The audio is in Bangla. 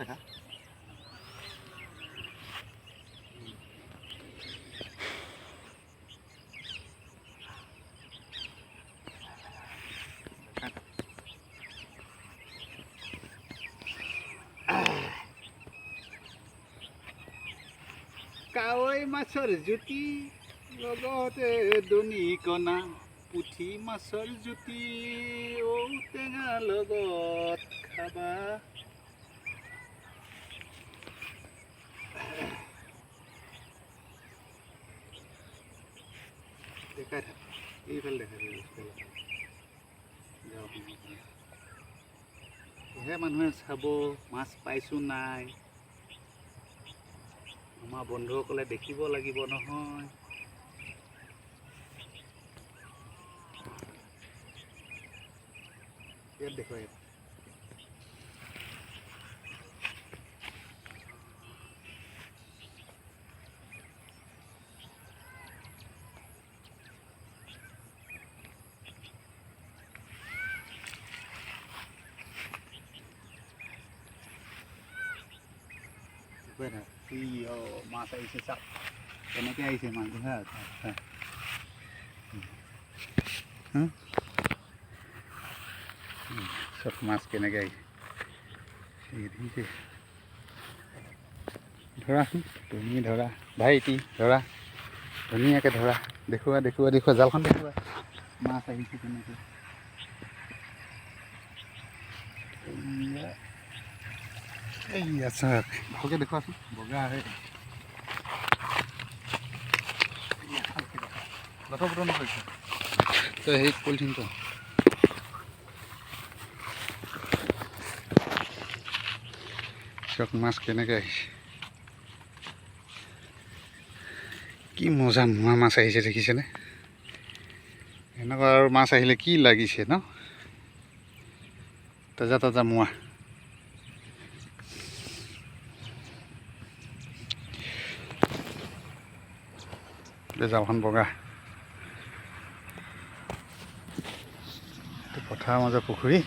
দেখা কাৱৈ মাছৰ জুতি লগতে দনি কণা পুঠি মাছৰ জুতি ঔটেঙা লগত খাবা। সেয়েহে মানুহে চাব মাছ পাইছোঁ নাই? আমাৰ বন্ধুসকলে দেখিব লাগিব নহয়। ইয়াত দেখুৱাই। ইয়াত দেখুৱাই থাক ই অ মাছ আহিছে চাওক কেনেকৈ আহিছে মাছটো হা চাওক, চাওক। হুম? হুম, চব মাছ এই দেখিছে ধৰাচোন তুমি ধৰা ভাইটি ধৰা ধুনীয়াকৈ ধৰা দেখুওৱা দেখুওৱা দেখুওৱা জালখন দেখুওৱা মাছ আহিছে কেনেকৈ? এইয়া চাওক ভালকৈ দেখুৱাচোন বগা হৈ লথৰ পথৰ নকৰিছে তই সেই পলিথিনটো চাওক মাছ কেনেকৈ আহিছে। কি মজা মোৱা মাছ আহিছে দেখিছেনে? এনেকুৱা আৰু মাছ আহিলে কি লাগিছে ন? তাজা তাজা মোৱা। এই জালখন বগা। পথাৰৰ মাজৰ পুখুৰী।